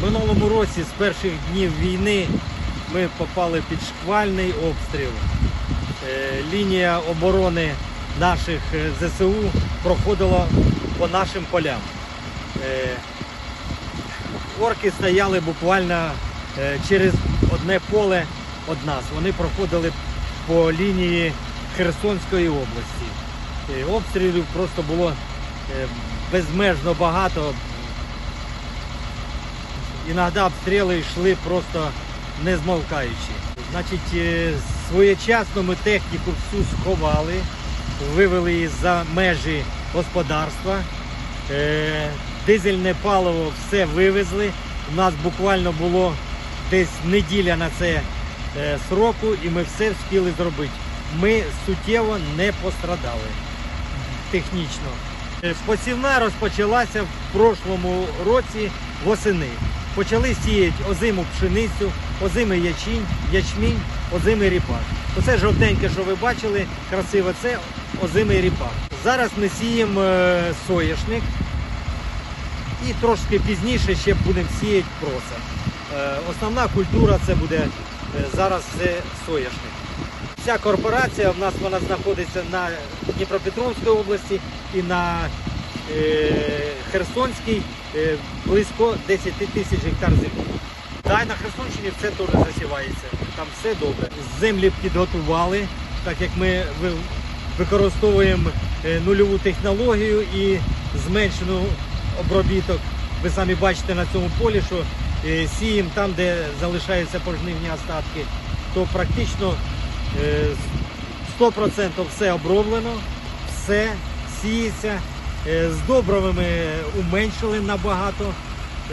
В минулому році з перших днів війни ми попали під шквальний обстріл. Е, Лінія оборони наших е, ЗСУ проходила по нашим полям. Е, Орки стояли буквально е, через одне поле від нас. Вони проходили по лінії Херсонської області. Е, Обстрілів просто було е, безмежно багато. Іноді обстріли йшли просто не змовкаючи. Значить, е, своєчасно ми техніку всю сховали, вивели її за межі господарства. Е, Дизельне паливо все вивезли. У нас буквально було десь неділя на це е, сроку, і ми все встигли зробити. Ми суттєво не пострадали технічно. Посівна розпочалася в прошлому році восени. Почали сіяти озиму пшеницю, озимий ячінь, ячмінь, озимий ріпак. Оце жовтеньке, що ви бачили, красиво, це озимий ріпак. Зараз ми сіємо е, соняшник і трошки пізніше ще будемо сіяти проса. Е, Основна культура це буде е, зараз це соняшник. Ця корпорація в нас вона знаходиться на Дніпропетровській області і на Херсонській е, близько 10 тисяч гектар землі. Та й на Херсонщині все теж засівається. Там все добре. Землі підготували, так як ми використовуємо е, нульову технологію і зменшену обробіток. Ви самі бачите на цьому полі, що е, сіємо там, де залишаються пожнивні остатки, то практично е, 100% все оброблено, все сіється. Е, З добривами уменшили набагато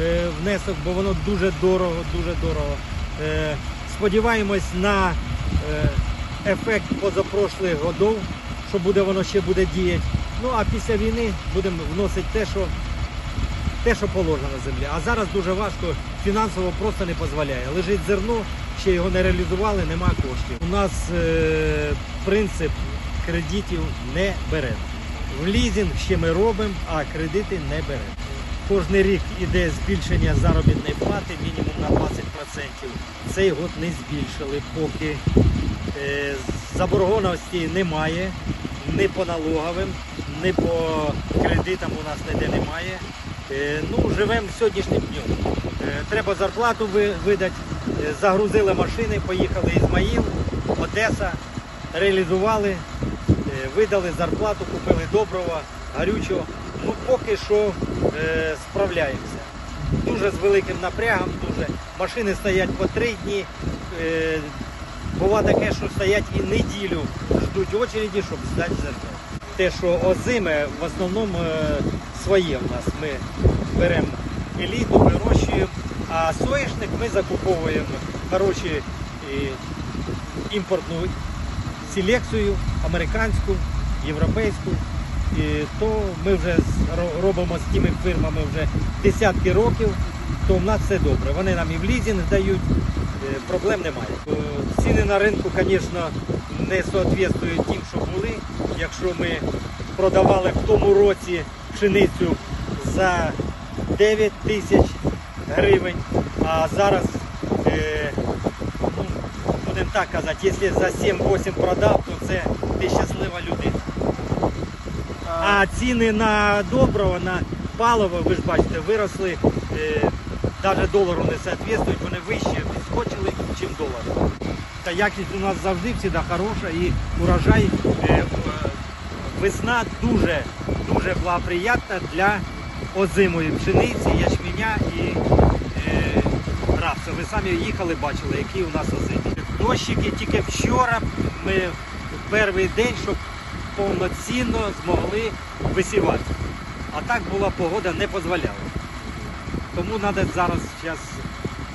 е, внесок, бо воно дуже дорого, дуже дорого. Е, Сподіваємось на ефект позапрошлих годов, що буде воно ще буде діяти. Ну а після війни будемо вносити те, що те, що положено на землі. А зараз дуже важко, фінансово просто не дозволяє. Лежить зерно, ще його не реалізували, нема коштів. У нас е, принцип кредитів не беремо. В лізинг ще ми робимо, а кредити не беремо. Кожний рік іде збільшення заробітної плати мінімум на 20%. Цей год не збільшили, поки е, заборгованості немає, ні по налоговим, ні по кредитам у нас ніде немає. Е, Ну, живемо сьогоднішнім днем. Е, Треба зарплату ви- видати. Е, Загрузили машини, поїхали Ізмаїл, Одеса, реалізували, видали зарплату, купили доброго, горючого. Ну, поки що е, справляємося. Дуже з великим напрягом, дуже. Машини стоять по три дні. Е, бува таке, що стоять і неділю, ждуть очереді, щоб здати зерно. Те, що озиме, в основному е, своє в нас. Ми беремо еліту, вирощуємо, а соняшник ми закуповуємо хороші е, імпортну селекцію, американську, європейську. І то ми вже робимо з тими фірмами вже десятки років, то в нас все добре. Вони нам і в лізинг дають, е, проблем немає. Е, Ціни на ринку, звісно, не соответствують тим, що були. Якщо ми продавали в тому році пшеницю за 9 тисяч гривень, а зараз, так казати, якщо за 7-8 продав, то це ти щаслива людина. А ціни на доброго, на паливо, ви ж бачите, виросли, е, навіть долару не соответствують, вони вище підскочили, ніж долар. Та якість у нас завжди завжди хороша і урожай е, е, весна дуже дуже благоприятна для озимої пшениці, ячменя і е, рапсу. Ви самі їхали, бачили, які у нас озимі. Дощики тільки вчора ми в перший день, щоб повноцінно змогли висівати. А так була погода не дозволяла. Тому треба зараз зараз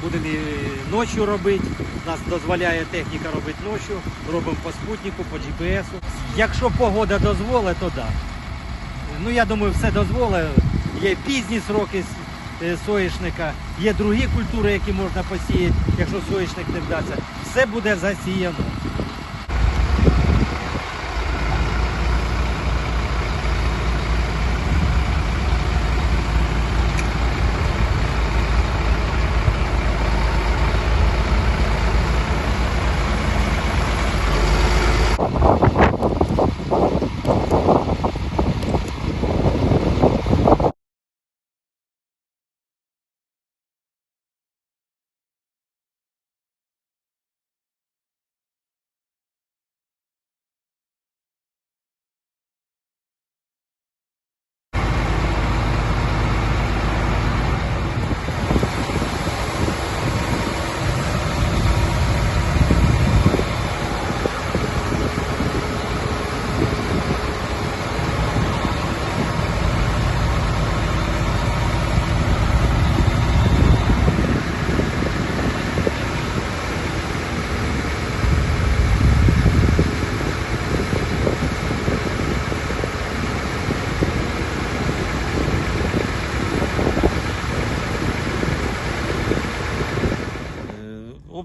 будемо і ночі робити. Нас дозволяє техніка робити ночі, робимо по спутнику, по GPS. Якщо погода дозволить, то так. Да. Ну я думаю, все дозволить. Є пізні сроки е, є другі культури, які можна посіяти, якщо соняшник не вдасться. Все буде засіяно.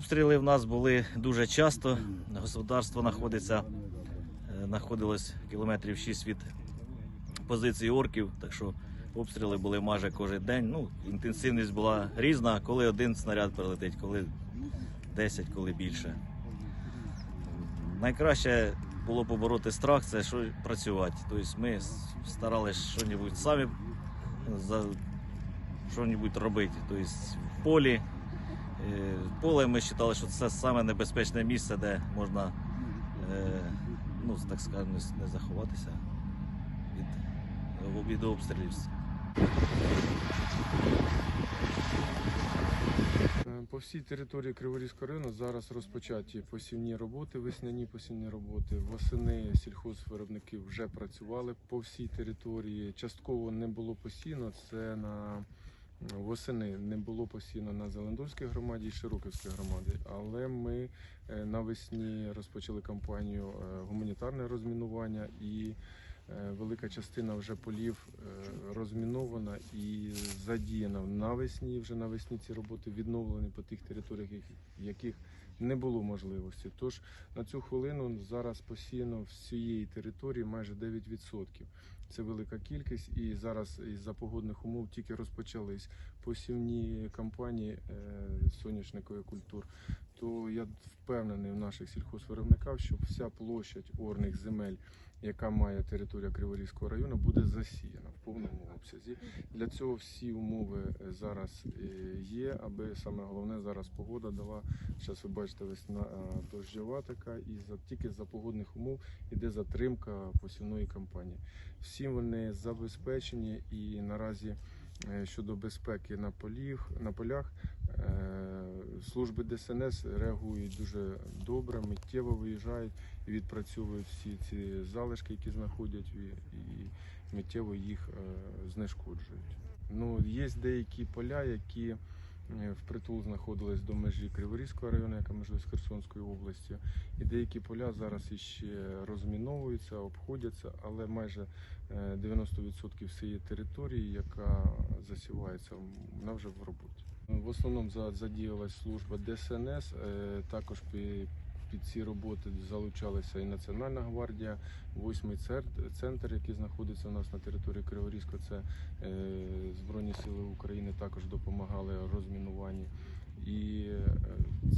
Обстріли в нас були дуже часто. Господарство знаходиться, е, знаходилось кілометрів 6 від позиції орків, так що обстріли були майже кожен день. Ну, інтенсивність була різна, коли один снаряд прилетить, коли 10, коли більше. Найкраще було побороти страх, це що працювати. Тобто ми старалися щось самі що-небудь робити. Тобто в полі. Е, Поле ми вважали, що це саме небезпечне місце, де можна, е, ну, так скажемо, не- заховатися від, від обстрілів. Е, По всій території Криворізького району зараз розпочаті посівні роботи, весняні посівні роботи. Восени сільхозвиробники вже працювали по всій території. Частково не було посіяно. Це на восени не було посіяно на Зелендольській громаді і Широківській громаді. Але ми е, навесні розпочали кампанію е, гуманітарне розмінування і е, велика частина вже полів розмінована і задіяна навесні. Вже навесні ці роботи відновлені по тих територіях, яких не було можливості. Тож на цю хвилину зараз посіяно всієї території майже 9%. Це велика кількість, і зараз із-за погодних умов тільки розпочались посівні кампанії е, соняшникових культур. То я впевнений в наших сільхозвиробниках, що вся площадь орних земель, яка має територія Криворізького району, буде засіяна повному обсязі. Для цього всі умови е, зараз е, є, аби саме головне зараз погода дала. Зараз ви бачите весна е, дощова така, і за тільки за погодних умов іде затримка посівної кампанії. Всі вони забезпечені і наразі щодо безпеки на полів на полях. Служби ДСНС реагують дуже добре, миттєво виїжджають і відпрацьовують всі ці залишки, які знаходять, і миттєво їх е, знешкоджують. Ну, є деякі поля, які е, впритул знаходились до межі Криворізького району, яка межує з Херсонською областю. І деякі поля зараз іще розміновуються, обходяться, але майже е, 90% всієї території, яка засівається, вона вже в роботі. В основному за- задіялась служба ДСНС, е, також під ці роботи залучалася і Національна гвардія, восьмий центр, який знаходиться у нас на території Криворізького. Це е, Збройні Сили України також допомагали розмінуванні. І е,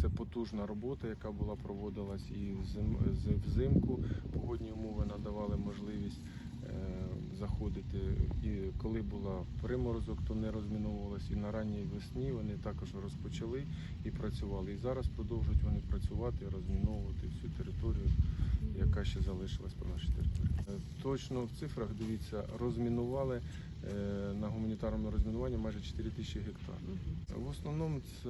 це потужна робота, яка була проводилась і взим- взимку. Погодні умови надавали можливість е, заходити. І коли була приморозок, то не розміновувалось. І на ранній весні вони також розпочали і працювали. І зараз продовжують вони працювати розміновувати всю територію, яка ще залишилась по нашій території. Е, Точно в цифрах дивіться, розмінували е, на гуманітарному розмінуванні майже 4 тисячі гектар. В основному це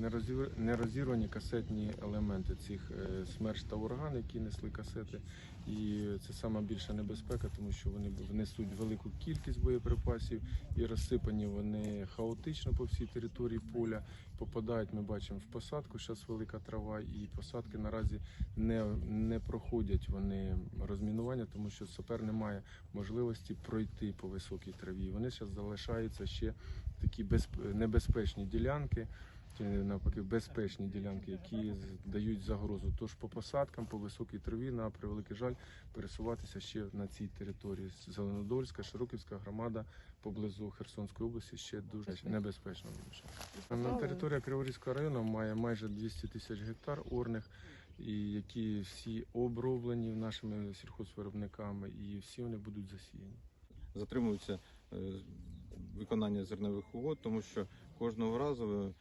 нерозір- нерозірвані касетні елементи цих е, смерч та ураган, які несли касети. І це сама більша небезпека, тому що вони внесуть велику кількість боєприпасів і розсипані вони хаотично по всій території поля. Попадають, ми бачимо, в посадку. Зараз велика трава, і посадки наразі не, не проходять вони розмінування, тому що сапер не має можливості пройти по високій траві. Вони зараз залишаються ще такі безп- небезпечні ділянки. Чи навпаки безпечні ділянки, які дають загрозу. Тож по посадкам, по високій траві, на превеликий жаль, пересуватися ще на цій території. Зеленодольська, Широківська громада поблизу Херсонської області ще дуже небезпечно. На територія Криворізького району має майже 200 тисяч гектар орних, і які всі оброблені нашими сільхозвиробниками, і всі вони будуть засіяні. затримується е, виконання зернових угод, тому що кожного разу е,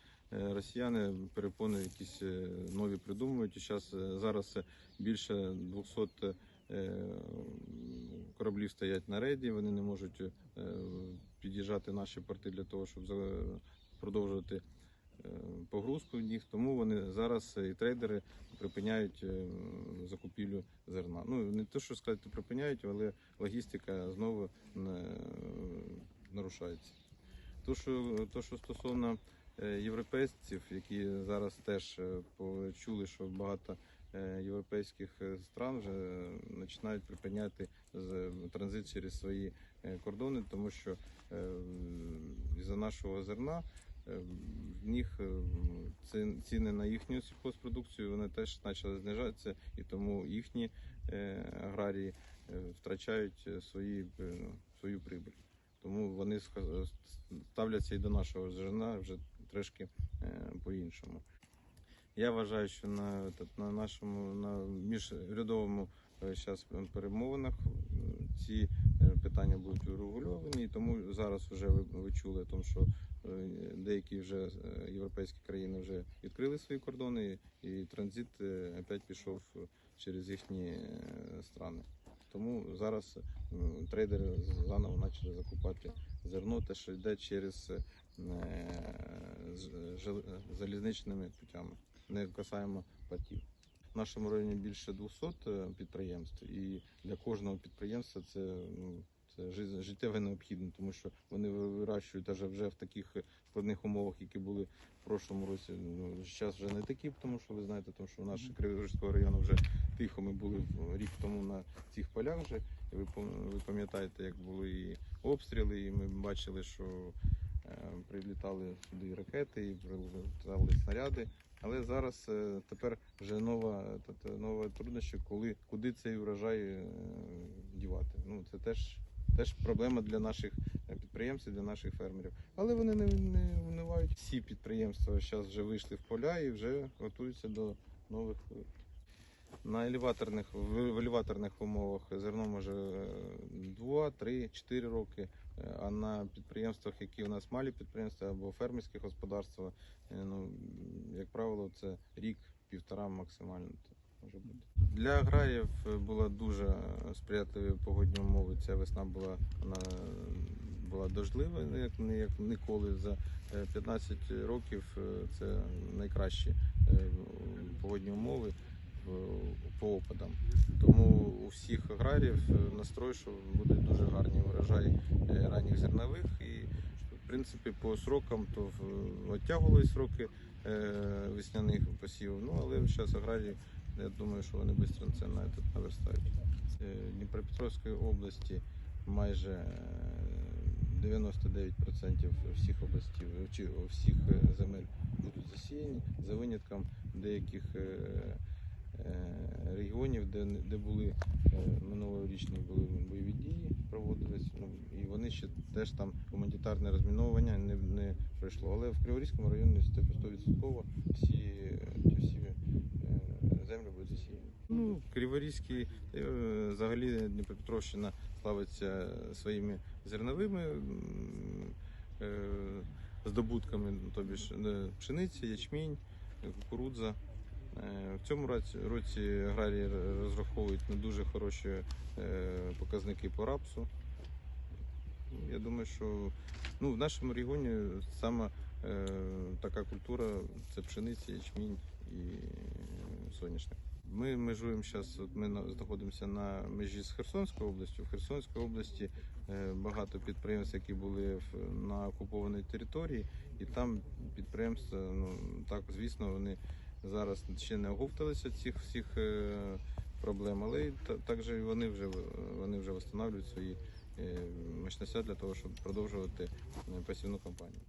росіяни перепони якісь е, нові придумують. І зараз зараз е, більше 200 е, кораблів стоять на рейді. Вони не можуть е, під'їжджати наші порти для того, щоб продовжувати. е, Погрузку в них, тому вони зараз е, і трейдери припиняють е, закупівлю зерна. Ну не те, що сказати, припиняють, але логістика знову е, нарушається. То, що, то, що стосовно е, європейців, які зараз теж е, почули, що багато е, європейських е, стран вже е, починають припиняти транзит через свої е, кордони, тому що е, із-за нашого зерна е, в них е, ціни на їхню сільхозпродукцію вони теж почали знижатися, і тому їхні е, аграрії е, втрачають е, свої, е, свою прибуль. Тому вони ставляться і до нашого зерна вже трошки е, по-іншому. Я вважаю, що на, на нашому на міжрядовому зараз перемовинах е, ці е, питання будуть урегульовані, тому зараз вже ви, ви чули, тому що е, деякі вже е, європейські країни вже відкрили свої кордони, і транзит е, опять пішов через їхні е, страни. Тому зараз е, трейдери заново почали закупати зерно, те, що йде через е, жел- залізничними путями, не касаємо платів. В нашому районі більше 200 е, підприємств, і для кожного підприємства це, ну, це жи- життєво необхідно, тому що вони вирощують даже вже в таких складних умовах, які були в прошлому році. Ну, зараз вже не такі, тому що ви знаєте, тому що в нашому Криворізького району вже тихо ми були рік тому на цих полях вже. Ви пам'ятаєте, як були і обстріли, і ми бачили, що е, прилітали сюди ракети, і прилітали снаряди. Але зараз е, тепер вже нова нова труднощі, коли куди цей врожай е, дівати. Ну це теж теж проблема для наших підприємців, для наших фермерів. Але вони не, не унивають. Всі підприємства зараз вже вийшли в поля і вже готуються до нових. На елеваторних в елеваторних умовах зерно може 2, 3, 4 роки. е, А на підприємствах, які у нас малі підприємства або фермерські господарства, е, ну як правило, це рік, півтора максимально може бути. Для аграріїв була дуже е, сприятливі погодні умови. Ця весна була вона була дождлива, як як ніколи за е, 15 років. Це найкращі погодні умови по опадам. Тому у всіх аграріїв е, настрой, що буде дуже гарний урожай е, ранніх зернових. І в принципі по срокам то в- оттягували сроки е, весняних посівів. Ну але зараз аграрії, я думаю, що вони швидко це наверстають. Е, Дніпропетровської області майже е, 99% всіх областей чи всіх е, земель будуть засіяні за винятком деяких е, е, регіонів, де, де були е, минулорічні були бойові дії, проводились. Ну і вони ще теж там гуманітарне розміновування не, не пройшло. Але в Криворізькому районі 100% всі, всі е, землі будуть засіяні. Ну, Криворізький, е, взагалі Дніпропетровщина славиться своїми зерновими е, здобутками, тобі ж е, ячмінь, е, кукурудза. Е, В цьому році, аграрії розраховують на дуже хороші е, показники по рапсу. Я думаю, що ну, в нашому регіоні саме така культура це пшениця, ячмінь і соняшник. Ми межуємо зараз, ми знаходимося на межі з Херсонською областю. В Херсонській області е, багато підприємств, які були на окупованій території, і там підприємства, ну так, звісно, вони зараз ще не оговталися цих всіх е, проблем, але також вони вже вони вже встановлюють свої е, мощності для того, щоб продовжувати е, посівну кампанію.